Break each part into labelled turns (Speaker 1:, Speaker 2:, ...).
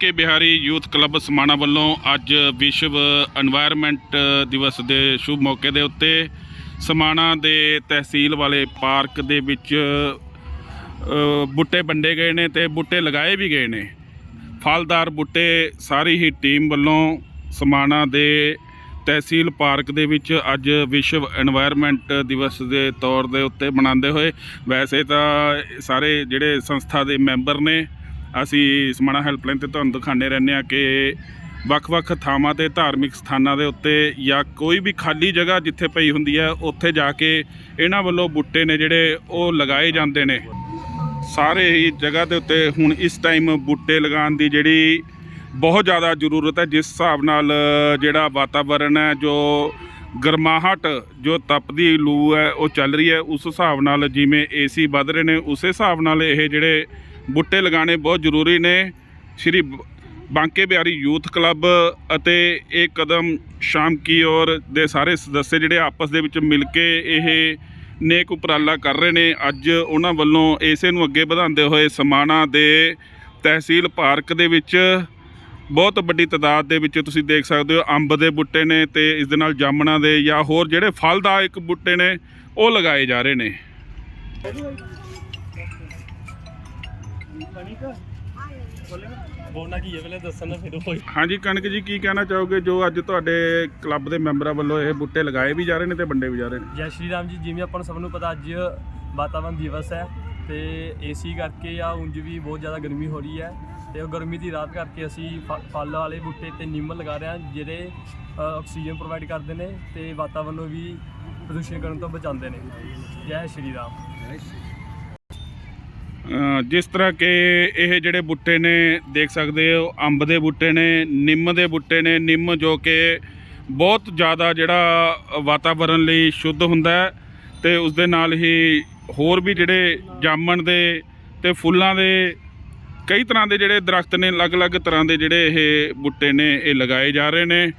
Speaker 1: ਕੇ Bihari youth club Samana ਵੱਲੋਂ ਅੱਜ ਵਿਸ਼ਵ এনवायरमेंट ਦਿਵਸ ਦੇ ਸ਼ੁਭ ਮੌਕੇ ਦੇ ਉੱਤੇ ਸਮਾਣਾ ਦੇ ਤਹਿਸੀਲ ਵਾਲੇ ਪਾਰਕ ਦੇ ਵਿੱਚ ਬੁੱਟੇ ਵੰਡੇ ਗਏ ਨੇ ਤੇ ਬੁੱਟੇ ਲਗਾਏ ਵੀ ਗਏ ਨੇ। ਫਲਦਾਰ ਬੁੱਟੇ ਸਾਰੀ ਹੀ ਟੀਮ ਵੱਲੋਂ ਸਮਾਣਾ ਦੇ ਤਹਿਸੀਲ ਪਾਰਕ ਦੇ ਵਿੱਚ ਅੱਜ ਵਿਸ਼ਵ এনवायरमेंट ਦਿਵਸ ਦੇ ਤੌਰ ਦੇ ਉੱਤੇ ਮਨਾਉਂਦੇ ਹੋਏ। ਵੈਸੇ ਤਾਂ ਸਾਰੇ ਜਿਹੜੇ ਸੰਸਥਾ ਦੇ ਮੈਂਬਰ ਨੇ ਅਸੀਂ ਸਮਾਣਾ ਹੈਲਪਲਾਈਨ ਤੇ ਤੁਹਾਨੂੰ ਦਿਖਾਉਂਦੇ ਰਹਿੰਦੇ ਆ ਕਿ ਵੱਖ-ਵੱਖ ਥਾਵਾਂ ਤੇ ਧਾਰਮਿਕ ਸਥਾਨਾਂ ਦੇ ਉੱਤੇ ਜਾਂ ਕੋਈ ਵੀ ਖਾਲੀ ਜਗ੍ਹਾ ਜਿੱਥੇ ਪਈ ਹੁੰਦੀ ਹੈ, ਉੱਥੇ ਜਾ ਕੇ ਇਹਨਾਂ ਵੱਲੋਂ ਬੂਟੇ ਨੇ ਜਿਹੜੇ ਉਹ ਲਗਾਏ ਜਾਂਦੇ ਨੇ। ਸਾਰੇ ਹੀ ਜਗ੍ਹਾ ਦੇ ਉੱਤੇ ਹੁਣ ਇਸ ਟਾਈਮ ਬੂਟੇ ਲਗਾਉਣ ਦੀ ਜਿਹੜੀ ਬਹੁਤ ਜ਼ਿਆਦਾ ਜ਼ਰੂਰਤ ਹੈ, ਜਿਸ ਹਿਸਾਬ ਨਾਲ ਜਿਹੜਾ ਵਾਤਾਵਰਣ ਹੈ, ਜੋ ਗਰਮਾਹਟ, ਜੋ ਤਪਦੀ ਲੂ ਹੈ, ਉਹ ਚੱਲ ਰਹੀ ਹੈ। ਉਸ ਹਿਸਾਬ ਨਾਲ ਜਿਵੇਂ ਏਸੀ ਵੱਧ ਰਹੇ ਨੇ, ਉਸੇ ਹਿਸਾਬ ਨਾਲ ਇਹ ਜਿਹੜੇ ਬੂਟੇ ਲਗਾਉਣੇ ਬਹੁਤ ਜ਼ਰੂਰੀ ਨੇ। ਸ਼੍ਰੀ ਬ- ਬਾਂਕੇ ਬਿਹਾਰੀ ਯੂਥ ਕਲੱਬ ਅਤੇ ਇਹ ਕਦਮ ਸ਼ਾਮ ਕੀ ਔਰ ਦੇ ਸਾਰੇ ਸਦੱਸਿਆ ਜਿਹੜੇ ਆਪਸ ਦੇ ਵਿੱਚ ਮਿਲ ਕੇ ਇਹ ਨੇਕ ਉਪਰਾਲਾ ਕਰ ਰਹੇ ਨੇ, ਅੱਜ ਉਹਨਾਂ ਵੱਲੋਂ ਇਸੇ ਨੂੰ ਅੱਗੇ ਵਧਾਉਂਦੇ ਹੋਏ ਸਮਾਣਾ ਦੇ ਤਹਿਸੀਲ ਪਾਰਕ ਦੇ ਵਿੱਚ ਬਹੁਤ ਵੱਡੀ ਤਾਦਾਦ ਦੇ ਵਿੱਚ ਤੁਸੀਂ ਦੇਖ ਸਕਦੇ ਹੋ ਅੰਬ ਦੇ ਬੂਟੇ ਨੇ ਤੇ ਇਸ ਦੇ ਨਾਲ ਜਾਮਣਾ ਦੇ ਜਾਂ ਹੋਰ ਜਿਹੜੇ ਫਲਦਾਇਕ ਬੂਟੇ ਨੇ, ਉਹ ਲਗਾਏ ਜਾ ਰਹੇ ਨੇ। ਹਾਂਜੀ ਕਣਕ ਜੀ ਕੀ ਕਹਿਣਾ ਚਾਹੋਗੇ? ਜੋ ਅੱਜ ਤੁਹਾਡੇ ਕਲੱਬ ਦੇ ਮੈਂਬਰਾਂ ਵੱਲੋਂ ਇਹ ਬੂਟੇ ਲਗਾਏ ਵੀ ਜਾ ਰਹੇ ਨੇ ਤੇ ਵੰਡੇ ਵੀ ਜਾ ਰਹੇ ਨੇ?
Speaker 2: ਜੈ ਸ਼੍ਰੀ ਰਾਮ ਜੀ ਜਿਵੇਂ ਆਪਾਂ ਨੂੰ ਸਭ ਨੂੰ ਪਤਾ ਅੱਜ ਵਾਤਾਵਰਣ ਦਿਵਸ ਹੈ ਤੇ ਏਸੀ ਕਰਕੇ ਆ ਉਂਝ ਵੀ ਬਹੁਤ ਜ਼ਿਆਦਾ ਗਰਮੀ ਹੋ ਰਹੀ ਹੈ ਤੇ ਉਹ ਗਰਮੀ ਦੀ ਰਾਤ ਕਰਕੇ ਅਸੀਂ ਫ- ਫਲ ਵਾਲੇ ਬੂਟੇ ਤੇ ਨਿੰਮ ਲਗਾ ਰਹੇ ਹਾਂ ਜਿਹੜੇ ਆਕਸੀਜਨ ਪ੍ਰੋਵਾਈਡ ਕਰਦੇ ਨੇ ਤੇ ਵਾਤਾਵਰਣ ਨੂੰ ਵੀ ਪ੍ਰਦੂਸ਼ਣ ਕਰਨ ਤੋਂ ਬਚਾਉਂਦੇ ਨੇ। ਜੈ ਸ਼੍ਰੀ ਰਾਮ।
Speaker 1: ਜਿਸ ਤਰ੍ਹਾਂ ਕਿ ਇਹ ਜਿਹੜੇ ਬੂਟੇ ਨੇ, ਦੇਖ ਸਕਦੇ ਹੋ, ਅੰਬ ਦੇ ਬੂਟੇ ਨੇ, ਨਿੰਮ ਦੇ ਬੂਟੇ ਨੇ, ਨਿੰਮ ਜੋ ਕਿ ਬਹੁਤ ਜ਼ਿਆਦਾ ਜਿਹੜਾ ਵਾਤਾਵਰਣ ਲਈ ਸ਼ੁੱਧ ਹੁੰਦਾ ਹੈ ਤੇ ਉਸ ਦੇ ਨਾਲ ਹੀ ਹੋਰ ਵੀ ਜਿਹੜੇ ਜਾਮਣ ਦੇ ਤੇ ਫੁੱਲਾਂ ਦੇ ਕਈ ਤਰ੍ਹਾਂ ਦੇ ਜਿਹੜੇ ਦਰਖਤ ਨੇ, ਅਲੱਗ-ਅਲੱਗ ਤਰ੍ਹਾਂ ਦੇ ਜਿਹੜੇ ਇਹ ਬੂਟੇ ਨੇ, ਇਹ ਲਗਾਏ ਜਾ ਰਹੇ ਨੇ।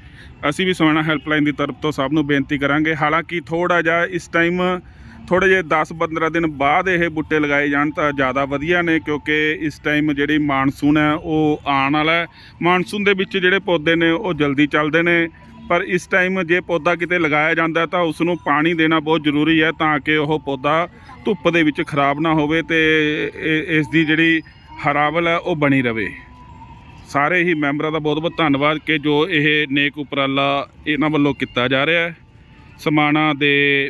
Speaker 1: ਅਸੀਂ ਵੀ ਸੋਹਣਾ ਹੈਲਪਲਾਈਨ ਦੀ ਤਰਫ ਤੋਂ ਸਭ ਨੂੰ ਬੇਨਤੀ ਕਰਾਂਗੇ। ਹਾਲਾਂਕਿ ਥੋੜਾ ਜਿਹਾ ਇਸ ਟਾਈਮ ਥੋੜੇ ਜਿਹੇ 10-15 ਦਿਨ ਬਾਅਦ ਇਹ ਬੂਟੇ ਲਗਾਏ ਜਾਣ ਤਾਂ ਜ਼ਿਆਦਾ ਵਧੀਆ ਨੇ, ਕਿਉਂਕਿ ਇਸ ਟਾਈਮ ਜਿਹੜੀ ਮਾਨਸੂਨ ਹੈ, ਉਹ ਆਉਣ ਵਾਲਾ ਮਾਨਸੂਨ ਦੇ ਵਿੱਚ ਜਿਹੜੇ ਪੌਦੇ ਨੇ, ਉਹ ਜਲਦੀ ਚੱਲਦੇ ਨੇ। ਪਰ ਇਸ ਟਾਈਮ ਜੇ ਪੌਦਾ ਕਿਤੇ ਲਗਾਇਆ ਜਾਂਦਾ ਤਾਂ ਉਸ ਨੂੰ ਪਾਣੀ ਦੇਣਾ ਬਹੁਤ ਜ਼ਰੂਰੀ ਹੈ ਤਾਂ ਕਿ ਉਹ ਪੌਦਾ ਧੁੱਪ ਦੇ ਵਿੱਚ ਖਰਾਬ ਨਾ ਹੋਵੇ ਤੇ ਇਹ- ਇਸ ਦੀ ਜਿਹੜੀ ਹਰਾਵਲ ਹੈ, ਉਹ ਬਣੀ ਰਵੇ। ਸਾਰੇ ਹੀ ਮੈਂਬਰਾਂ ਦਾ ਬਹੁਤ ਬਹੁਤ ਧੰਨਵਾਦ ਕਿ ਜੋ ਇਹ ਨੇਕ ਉਪਰਾਲਾ ਇਹਨਾਂ ਵੱਲੋਂ ਕੀਤਾ ਜਾ ਰਿਹਾ ਹੈ। ਸਮਾਣਾ
Speaker 2: ਦੇ